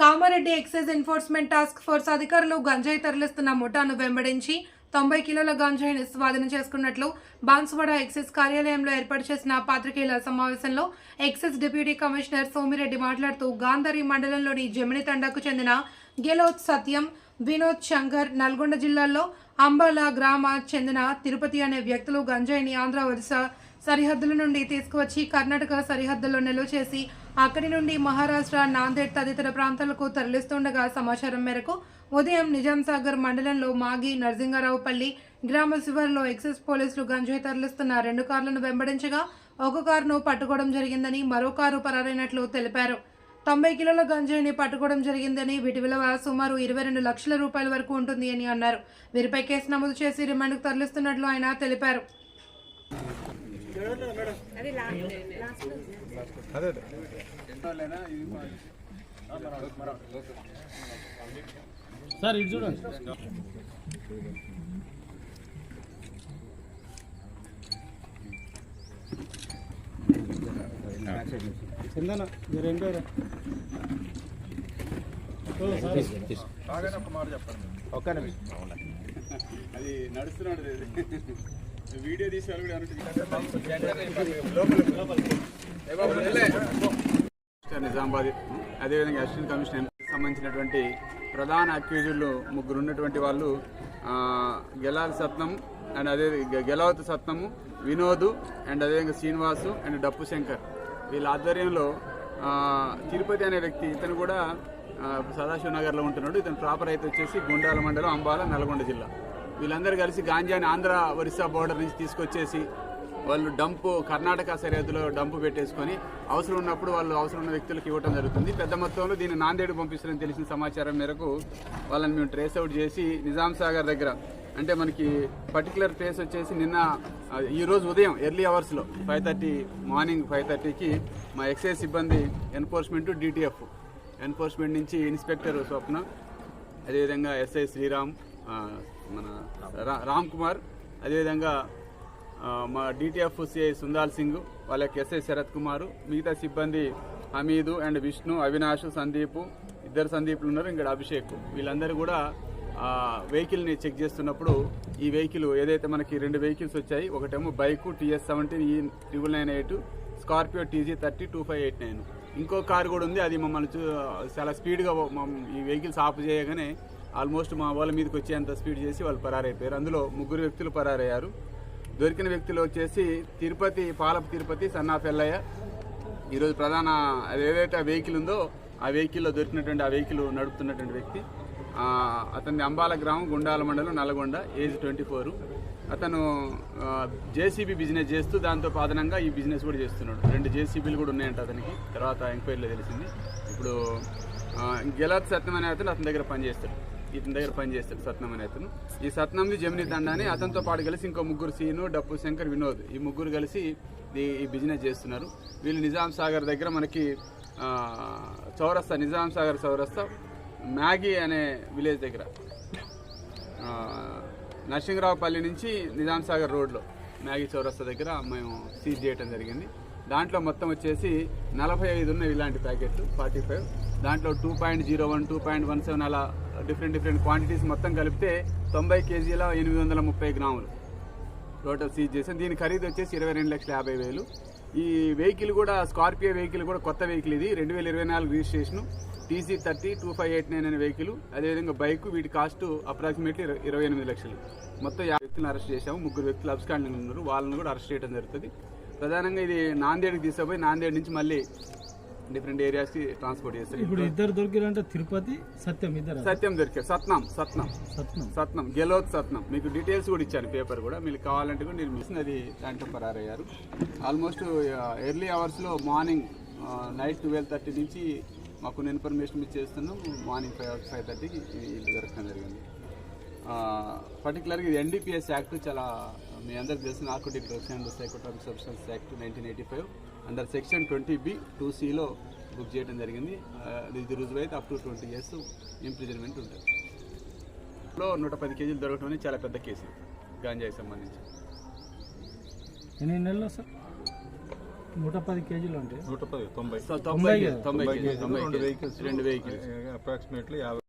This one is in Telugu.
Kamareddy excise enforcement task force అధికారులు గంజాయి తరలిస్తున్న ముఠాను వెంబడించి తొంభై కిలోల గంజాయిని స్వాధీనం చేసుకున్నట్లు బాన్సువాడ ఎక్సైజ్ కార్యాలయంలో ఏర్పాటు చేసిన పాత్రికేయుల సమావేశంలో ఎక్సైజ్ డిప్యూటీ కమిషనర్ సోమిరెడ్డి మాట్లాడుతూ గాంధారి మండలంలోని జమిని తండాకు చెందిన గెలోత్ సత్యం వినోద్ శంకర్ నల్గొండ జిల్లాల్లో అంబాల గ్రామ చెందిన తిరుపతి అనే వ్యక్తులు గంజాయిని ఆంధ్ర ఒరిస్సా సరిహద్దుల నుండి తీసుకువచ్చి కర్ణాటక సరిహద్దుల్లో నిల్వ చేసి అక్కడి నుండి మహారాష్ట్ర నాందేడ్ తదితర ప్రాంతాలకు తరలిస్తుండగా సమాచారం మేరకు ఉదయం నిజాంసాగర్ మండలంలో మాగి నరసింగారావుపల్లి గ్రామ శివారులో ఎక్సైజ్ పోలీసులు గంజాయి తరలిస్తున్న రెండు కార్లను వెంబడించగా ఒక కారును పట్టుకోవడం జరిగిందని మరో కారు పరారైనట్లు తెలిపారు. తొంభై కిలోల గంజాయిని పట్టుకోవడం జరిగిందని వీటి విలువ సుమారు ఇరవై రెండు లక్షల రూపాయల వరకు ఉంటుంది అని అన్నారు. వీరిపై కేసు నమోదు చేసి రిమాండ్కు తరలిస్తున్నట్లు ఆయన తెలిపారు. సార్ ఇటు చూడండి. కిందన మీరు రెండో ఒక్క నిమిషం. అది నడుస్తున్నాడు ఇది. వీడియో తీసి కూడా నిజామాబాద్ అదేవిధంగా అసిస్టెంట్ కమిషనర్ సంబంధించినటువంటి ప్రధాన అక్యూజులు ముగ్గురు ఉన్నటువంటి వాళ్ళు గెలాల్ సత్నం అండ్ అదే గెలావత్ సత్నము వినోద్ అండ్ అదేవిధంగా శ్రీనివాసు అండ్ డప్పు శంకర్. వీళ్ళ ఆధ్వర్యంలో తిరుపతి అనే వ్యక్తి ఇతను కూడా సదాశివనగర్లో సదాశివ నగర్లో ఉంటున్నాడు. ఇతను ప్రాపర్ అయితే వచ్చేసి గుండాల మండలం అంబాల నల్గొండ జిల్లా. వీళ్ళందరూ కలిసి గాంజాని ఆంధ్ర ఒరిస్సా బోర్డర్ నుంచి తీసుకొచ్చేసి వాళ్ళు డంపు కర్ణాటక సరిహద్దులో డంపు పెట్టేసుకొని అవసరం ఉన్నప్పుడు వాళ్ళు అవసరం ఉన్న వ్యక్తులకు ఇవ్వడం జరుగుతుంది. పెద్ద మొత్తంలో దీన్ని నాందేడు పంపిస్తారని తెలిసిన సమాచారం మేరకు వాళ్ళని మేము ట్రేస్ అవుట్ చేసి నిజాం సాగర్ దగ్గర అంటే మనకి పర్టికులర్ ప్లేస్ వచ్చేసి నిన్న ఈరోజు ఈ రోజు ఉదయం ఎర్లీ అవర్స్లో ఫైవ్ థర్టీ మార్నింగ్ ఫైవ్ థర్టీకి మా ఎక్సైజ్ సిబ్బంది ఎన్ఫోర్స్మెంట్ డిటిఎఫ్ ఎన్ఫోర్స్మెంట్ నుంచి ఇన్స్పెక్టర్ స్వప్న అదేవిధంగా ఎస్ఐ శ్రీరామ్ మన రా- రామ్ కుమార్ అదేవిధంగా మా డిటిఎఫ్ సిఐ సుందాల్ సింగ్ వాళ్ళకి ఎస్ఐ శరత్ కుమారు మిగతా సిబ్బంది హమీదు అండ్ విష్ణు అవినాష్ సందీప్ ఇద్దరు సందీప్లు ఉన్నారు. ఇంకా అభిషేక్. వీళ్ళందరూ కూడా వెహికల్ని చెక్ చేస్తున్నప్పుడు ఈ వెహికల్ ఏదైతే మనకి రెండు వెహికల్స్ వచ్చాయి ఒకటేమో bike TS seventeen E triple nine eight Scorpio TG thirty two five eight nine. ఇంకో కారు కూడా ఉంది. అది మమ్మల్ని చూ చాలా స్పీడ్గా ఈ వెహికల్స్ ఆఫ్ చేయగానే ఆల్మోస్ట్ మా వాళ్ళ మీదకి వచ్చేంత స్పీడ్ చేసి వాళ్ళు పరారైపోయారు. అందులో ముగ్గురు వ్యక్తులు పరారయ్యారు. దొరికిన వ్యక్తులు వచ్చేసి తిరుపతి పాలపు తిరుపతి సన్నాఫ్ ఎల్లయ్య ఈరోజు ప్రధాన ఏదైతే ఆ వెహికల్ ఉందో ఆ వెహికల్లో దొరికినటువంటి ఆ వెహికల్ నడుపుతున్నటువంటి వ్యక్తి. అతని అంబాల గ్రామం గుండాల మండలం నల్గొండ ఏజ్ ట్వంటీ ఫోర్. అతను జేసీబీ బిజినెస్ చేస్తూ దాంతో అదనంగా ఈ బిజినెస్ కూడా చేస్తున్నాడు. రెండు జేసీబీలు కూడా ఉన్నాయంట అతనికి. తర్వాత ఎంక్వైరీలో తెలిసింది. ఇప్పుడు గెలాత్ సత్యం అనే అతను అతని దగ్గర పనిచేస్తాడు. ఇతని దగ్గర పనిచేస్తాడు సత్నం అనే అతను. ఈ సత్నంది జమిని తండాని అతనితో పాటు కలిసి ఇంకో ముగ్గురు సీను డప్పు శంకర్ వినోద్ ఈ ముగ్గురు కలిసి ఈ ఈ బిజినెస్ చేస్తున్నారు. వీళ్ళు నిజాం సాగర్ దగ్గర మనకి చౌరస్తా నిజాం సాగర్ చౌరస్తా మ్యాగీ అనే విలేజ్ దగ్గర. నరసింహరావుపల్లి నుంచి నిజాం సాగర్ రోడ్లో మ్యాగీ చౌరస్తా దగ్గర మేము సీజ్ చేయడం జరిగింది. దాంట్లో మొత్తం వచ్చేసి నలభై ఐదు ఉన్నాయి ఇలాంటి ప్యాకెట్లు ఫార్టీ ఫైవ్. దాంట్లో two point zero one two point one seven అలా డిఫరెంట్ డిఫరెంట్ క్వాంటిటీస్ మొత్తం కలిపితే తొంభై కేజీల ఎనిమిది వందల ముప్పై గ్రాములు టోటల్ సీజ్ చేసాం దీని ఖరీదు వచ్చేసి ఇరవై రెండు లక్షల యాభై వేలు. ఈ వెహికల్ కూడా స్కార్పియో వెహికల్ కూడా కొత్త వెహికల్ ఇది. రెండు వేల ఇరవై నాలుగు registration. TC thirty two five eight nine అనే వెహికల్. అదేవిధంగా బైక్ వీటి కాస్ట్ అప్రాక్సిమేట్లీ ఇరవై ఎనిమిది లక్షలు. మొత్తం యాభై వ్యక్తులను అరెస్ట్ చేశాము. ముగ్గురు వ్యక్తులు అబ్స్కాండింగ్ ఉన్నారు. వాళ్ళని కూడా అరెస్ట్ చేయడం జరుగుతుంది. ప్రధానంగా ఇది నాందేడ్కి తీసుకుపోయి నాందేడ్ నుంచి మళ్ళీ డిఫరెంట్ ఏరియాస్కి ట్రాన్స్పోర్ట్ చేస్తారు. ఇప్పుడు ఇద్దరు దొరికిరంటే తిరుపతి సత్యం ఇద్దరు సత్యం దొరికారు. సత్నం సత్నం. సత్నం. సత్నం. గెలోత్ సత్నం. మీకు డీటెయిల్స్ కూడా ఇచ్చాను పేపర్ కూడా. మీకు కావాలంటే కూడా నేను మిస్ అది దాంట్లో పరారయ్యారు ఆల్మోస్ట్ ఎర్లీ అవర్స్లో మార్నింగ్ నైట్ ట్వెల్వ్ థర్టీ నుంచి మాకు ఇన్ఫర్మేషన్ ఇచ్చి చేస్తున్నాం. మార్నింగ్ ఫైవ్ ఫైవ్ థర్టీకి ఇది దొరకడం జరిగింది. పర్టికులర్గా ఇది ఎన్డీపీఎస్ యాక్ట్ చాలా మీ అందరికి తెలిసిన narcotic drugs and psychotropic substance act nineteen eighty five under section twenty B two సిలో బుక్ చేయడం జరిగింది. ఇది రుజువైతే up to twenty years imprisonment ఉంటుంది. లో నూట పది కేజీలు దొరకడం అనేది చాలా పెద్ద కేసు. గాంజాకి సంబంధించి. ఎన్ని నెలలు సార్? నూట పది కేజీలు అంటే? నూట పది తొంభై. తొంభై. తొంభై రెండు వెహికల్స్ అప్రాక్సిమేట్లీ యాభై